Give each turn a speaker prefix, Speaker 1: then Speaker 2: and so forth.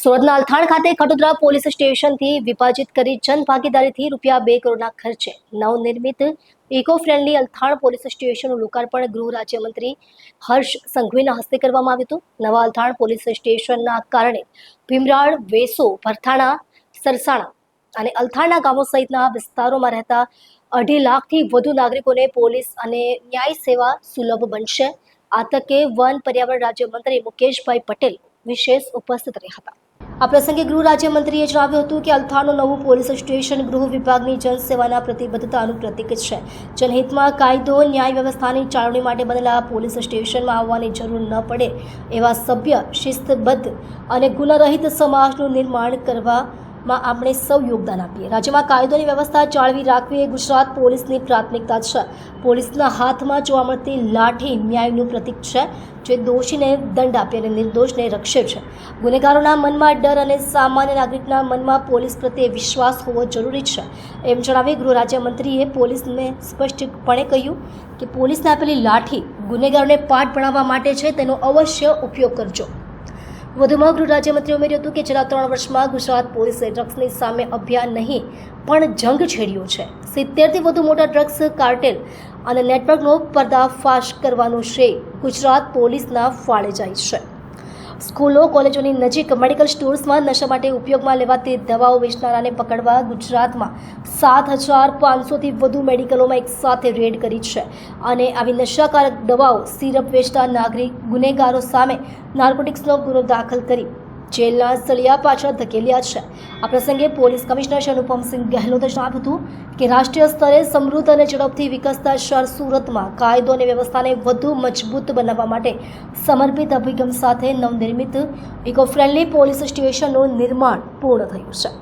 Speaker 1: સુરતના અલથાણ ખાતે ખટોદરા પોલીસ સ્ટેશનથી વિભાજિત કરી જન ભાગીદારીથી રૂપિયા બે કરોડના ખર્ચે નવનિર્મિત ઇકો ફ્રેન્ડલી અલથાણ પોલીસ સ્ટેશનનું લોકાર્પણ ગૃહ રાજ્યમંત્રી હર્ષ સંઘવીના હસ્તે કરવામાં આવ્યું હતું. નવા અલથાણ પોલીસ સ્ટેશનના કારણે ભીમરાળ, વેસો, ભરથાણા, સરસાણા અને અલથાણના ગામો સહિતના વિસ્તારોમાં રહેતા અઢી લાખથી વધુ નાગરિકોને પોલીસ અને ન્યાય સેવા સુલભ બનશે. આ તકે વન પર્યાવરણ રાજ્યમંત્રી મુકેશભાઈ પટેલ વિશેષ ઉપસ્થિત રહ્યા હતા. આ પ્રસંગે ગૃહ રાજ્યમંત્રીએ જણાવ્યું હતું કે અલથાણનું નવું પોલીસ સ્ટેશન ગૃહ વિભાગની જનસેવાના પ્રતિબદ્ધતાનું પ્રતીક છે. જનહિતમાં કાયદો, ન્યાય વ્યવસ્થાની જાળવણી માટે બનેલા પોલીસ સ્ટેશનમાં આવવાની જરૂર ન પડે એવા સભ્ય શિસ્તબદ્ધ અને ગુનારહિત સમાજનું નિર્માણ કરવામાં આપણે સૌ યોગદાન આપીએ. રાજ્યમાં કાયદોની વ્યવસ્થા જાળવી રાખવી એ ગુજરાત પોલીસની પ્રાથમિકતા છે. પોલીસના હાથમાં જોવા મળતી લાઠી ન્યાયનું પ્રતીક છે, જે દોષીને દંડ આપે અને નિર્દોષને રક્ષે છે. ગુનેગારોના મનમાં ડર અને સામાન્ય નાગરિકના મનમાં પોલીસ પ્રત્યે વિશ્વાસ હોવો જરૂરી છે. એમ જણાવી ગૃહ રાજ્યમંત્રીએ પોલીસને સ્પષ્ટપણે કહ્યું કે પોલીસને આપેલી લાઠી ગુનેગારોને પાઠ ભણાવવા માટે છે, તેનો અવશ્ય ઉપયોગ કરજો. વધુમાં ગૃહ રાજ્યમંત્રી ઉમેર્યું હતું કે છેલ્લા ત્રણ વર્ષમાં ગુજરાત પોલીસે ડ્રગ્સની સામે અભિયાન નહીં, પણ જંગ છેડ્યો છે. સિત્તેરથી વધુ મોટા ડ્રગ્સ, કાર્ટેલ અને નેટવર્કનો પર્દાફાશ કરવાનું શ્રેય ગુજરાત પોલીસના ફાળે જાય છે. સ્કૂલો, કોલેજોની નજીક મેડિકલ સ્ટોર્સમાં નશા માટે ઉપયોગમાં લેવાતી દવાઓ વેચનારાને પકડવા ગુજરાતમાં સાત હજાર પાંચસોથી વધુ મેડિકલોમાં એકસાથે રેડ કરી છે. અને આવી નશાકારક દવાઓ, સિરપ વેચતા નાગરિક, ગુનેગારો સામે નાર્કોટિક્સનો ગુનો દાખલ કરી જેલના સળિયા પાછળ ધકેલ્યા છે. આ પ્રસંગે પોલીસ કમિશનર શ્રી અનુપમસિંહ ગહેલોતે જણાવ્યું હતું કે રાષ્ટ્રીય સ્તરે સમૃદ્ધ અને ઝડપથી વિકસતા શહેર સુરતમાં કાયદો અને વ્યવસ્થાને વધુ મજબૂત બનાવવા માટે સમર્પિત અભિગમ સાથે નવનિર્મિત ઇકો ફ્રેન્ડલી પોલીસ સ્ટેશનનું નિર્માણ પૂર્ણ થયું છે.